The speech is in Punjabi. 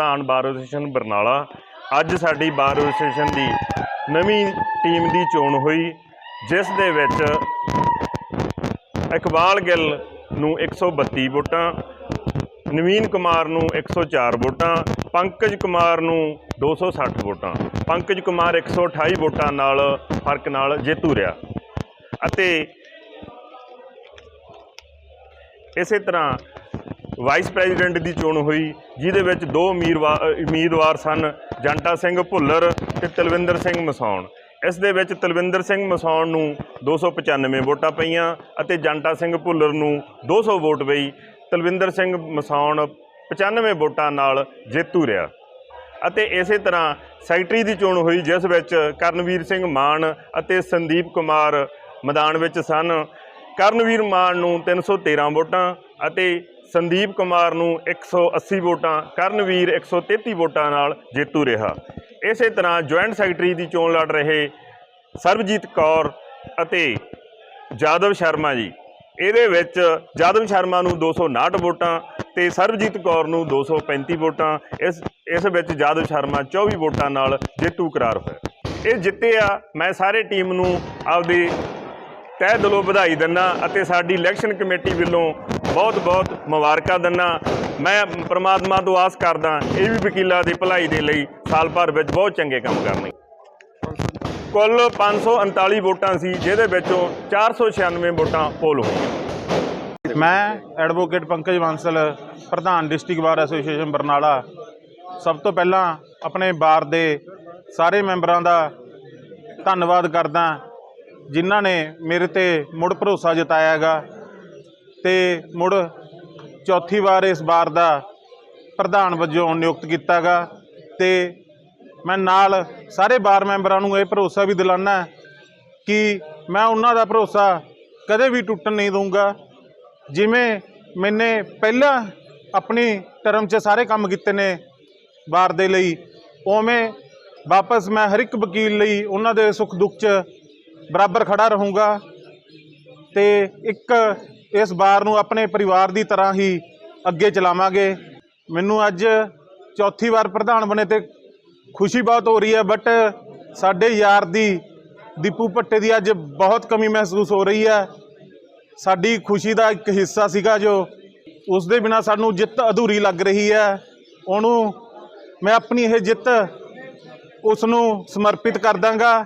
ਪ੍ਰਧਾਨ ਬਾਰ ਐਸੋਸੀਏਸ਼ਨ ਬਰਨਾਲਾ। ਅੱਜ ਸਾਡੀ ਬਾਰ ਐਸੋਸੀਏਸ਼ਨ ਦੀ ਨਵੀਂ ਟੀਮ ਦੀ ਚੋਣ ਹੋਈ, ਜਿਸ ਦੇ ਵਿੱਚ ਇਕਬਾਲ ਗਿੱਲ ਨੂੰ 132 ਵੋਟਾਂ, ਨਵੀਨ ਕੁਮਾਰ ਨੂੰ 104 ਵੋਟਾਂ, ਪੰਕਜ ਕੁਮਾਰ ਨੂੰ 260 ਵੋਟਾਂ। ਪੰਕਜ ਕੁਮਾਰ 128 ਵੋਟਾਂ ਨਾਲ ਫ਼ਰਕ ਨਾਲ ਜੇਤੂ ਰਿਹਾ। ਅਤੇ ਇਸੇ ਤਰ੍ਹਾਂ ਵਾਈਸ ਪ੍ਰੈਜ਼ੀਡੈਂਟ ਦੀ ਚੋਣ ਹੋਈ, ਜਿਹਦੇ ਵਿੱਚ ਦੋ ਉਮੀਦਵਾ- ਉਮੀਦਵਾਰ ਸਨ ਜੰਟਾ ਸਿੰਘ ਭੁੱਲਰ ਤੇ ਤਲਵਿੰਦਰ ਸਿੰਘ ਮਸੌਣ ਇਸ ਦੇ ਵਿੱਚ ਤਲਵਿੰਦਰ ਸਿੰਘ ਮਸੌਣ ਨੂੰ 295 ਵੋਟਾਂ ਪਈਆਂ ਅਤੇ ਜੰਟਾ ਸਿੰਘ ਭੁੱਲਰ ਨੂੰ 200 ਵੋਟ ਪਈ। ਤਲਵਿੰਦਰ ਸਿੰਘ ਮਸੌਣ 95 ਵੋਟਾਂ ਨਾਲ ਜੇਤੂ ਰਿਹਾ। ਅਤੇ ਇਸੇ ਤਰ੍ਹਾਂ ਸੈਕਟਰੀ ਦੀ ਚੋਣ ਹੋਈ, ਜਿਸ ਵਿੱਚ ਕਰਨਵੀਰ ਸਿੰਘ ਮਾਨ ਅਤੇ ਸੰਦੀਪ ਕੁਮਾਰ ਮੈਦਾਨ ਵਿੱਚ ਸਨ। ਕਰਨਵੀਰ ਮਾਨ ਨੂੰ 313 ਵੋਟਾਂ ਅਤੇ ਸੰਦੀਪ ਕੁਮਾਰ ਨੂੰ 180 ਵੋਟਾਂ, ਕਰਨਵੀਰ 133 ਵੋਟਾਂ ਨਾਲ ਜੇਤੂ ਰਿਹਾ। ਇਸੇ ਤਰ੍ਹਾਂ ਜੁਆਇੰਟ ਸੈਕਟਰੀ ਦੀ ਚੋਣ ਲੜ ਰਹੇ ਸਰਬਜੀਤ ਕੌਰ ਅਤੇ ਜਾਦਵ ਸ਼ਰਮਾ ਜੀ। ਇਹਦੇ ਵਿੱਚ ਜਾਦਵ ਸ਼ਰਮਾ ਨੂੰ 259 ਵੋਟਾਂ ਤੇ ਸਰਬਜੀਤ ਕੌਰ ਨੂੰ 235 ਵੋਟਾਂ। ਇਸ ਇਸ ਵਿੱਚ ਜਾਦਵ ਸ਼ਰਮਾ 24 ਵੋਟਾਂ ਨਾਲ ਜੇਤੂ ਕਰਾਰ ਹੋਇਆ। ਇਹ ਜਿੱਤੇ ਆ ਮੈਂ ਸਾਰੇ ਟੀਮ ਨੂੰ ਆਪਦੀ ਤਹਿ ਦਿਲੋਂ ਵਧਾਈ ਦਿੰਦਾ ਅਤੇ ਸਾਡੀ ਇਲੈਕਸ਼ਨ ਕਮੇਟੀ ਵੱਲੋਂ ਬਹੁਤ-ਬਹੁਤ ਮੁਬਾਰਕਾਂ ਦਿੰਦਾ। ਮੈਂ ਪ੍ਰਮਾਤਮਾ ਤੋਂ ਆਸ ਕਰਦਾ, ਇਹ ਵੀ ਵਕੀਲਾਂ ਦੀ ਭਲਾਈ ਦੇ ਲਈ ਸਾਲ ਭਰ ਵਿੱਚ ਬਹੁਤ ਚੰਗੇ ਕੰਮ ਕਰਨਗੇ। ਕੁੱਲ 539 ਵੋਟਾਂ ਸੀ, ਜਿਹਦੇ ਵਿੱਚੋਂ 496 ਵੋਟਾਂ ਪੋਲ ਹੋਈਆਂ ਮੈਂ ਐਡਵੋਕੇਟ ਪੰਕਜ ਬਾਂਸਲ, ਪ੍ਰਧਾਨ ਡਿਸਟ੍ਰਿਕਟ ਬਾਰ ਐਸੋਸੀਏਸ਼ਨ ਬਰਨਾਲਾ। ਸਭ ਤੋਂ ਪਹਿਲਾਂ ਆਪਣੇ ਬਾਰ ਦੇ ਸਾਰੇ ਮੈਂਬਰਾਂ ਦਾ ਧੰਨਵਾਦ ਕਰਦਾ, ਜਿਨ੍ਹਾਂ ਨੇ ਮੇਰੇ ਤੇ ਮੁੜ ਭਰੋਸਾ ਜਤਾਇਆ ਹੈਗਾ ਤੇ ਮੁੜ ਚੌਥੀ ਵਾਰ ਇਸ ਬਾਰ ਦਾ ਪ੍ਰਧਾਨ ਵਜੋਂ ਨਿਯੁਕਤ ਕੀਤਾਗਾ ਤੇ ਮੈਂ ਨਾਲ ਸਾਰੇ ਬਾਰ ਮੈਂਬਰਾਂ ਨੂੰ ਇਹ ਭਰੋਸਾ ਵੀ ਦਿਲਾਨਾ ਕਿ ਮੈਂ ਉਹਨਾਂ ਦਾ ਭਰੋਸਾ ਕਦੇ ਵੀ ਟੁੱਟਣ ਨਹੀਂ ਦਊਂਗਾ। ਜਿਵੇਂ ਮੈਨੇ ਪਹਿਲਾਂ ਆਪਣੀ ਟਰਮ 'ਚ ਸਾਰੇ ਕੰਮ ਕੀਤੇ ਨੇ ਬਾਰ ਦੇ ਲਈ, ਉਵੇਂ ਵਾਪਸ ਮੈਂ ਹਰ ਇੱਕ ਵਕੀਲ ਲਈ ਉਹਨਾਂ ਦੇ ਸੁੱਖ ਦੁੱਖ 'ਚ ਬਰਾਬਰ ਖੜਾ ਰਹੂੰਗਾ ਤੇ ਇੱਕ ਇਸ ਬਾਰ ਨੂੰ ਆਪਣੇ ਪਰਿਵਾਰ ਦੀ ਤਰ੍ਹਾਂ ਹੀ ਅੱਗੇ ਚਲਾਵਾਂਗੇ। ਮੈਨੂੰ ਅੱਜ ਚੌਥੀ ਵਾਰ ਪ੍ਰਧਾਨ ਬਣੇ ਤੇ ਖੁਸ਼ੀ ਬਹੁਤ ਹੋ ਰਹੀ ਹੈ ਬਟ ਸਾਡੇ ਯਾਰ ਦੀ ਦੀਪੂ ਭੱਟੇ ਦੀ ਅੱਜ ਬਹੁਤ ਕਮੀ ਮਹਿਸੂਸ ਹੋ ਰਹੀ ਹੈ। ਸਾਡੀ ਖੁਸ਼ੀ ਦਾ ਇੱਕ ਹਿੱਸਾ ਸੀਗਾ ਜੋ ਉਸ ਦੇ ਬਿਨਾ ਸਾਨੂੰ ਜਿੱਤ ਅਧੂਰੀ ਲੱਗ ਰਹੀ ਹੈ। ਉਹਨੂੰ ਮੈਂ ਆਪਣੀ ਇਹ ਜਿੱਤ ਉਸ ਨੂੰ ਸਮਰਪਿਤ ਕਰ ਦਾਂਗਾ।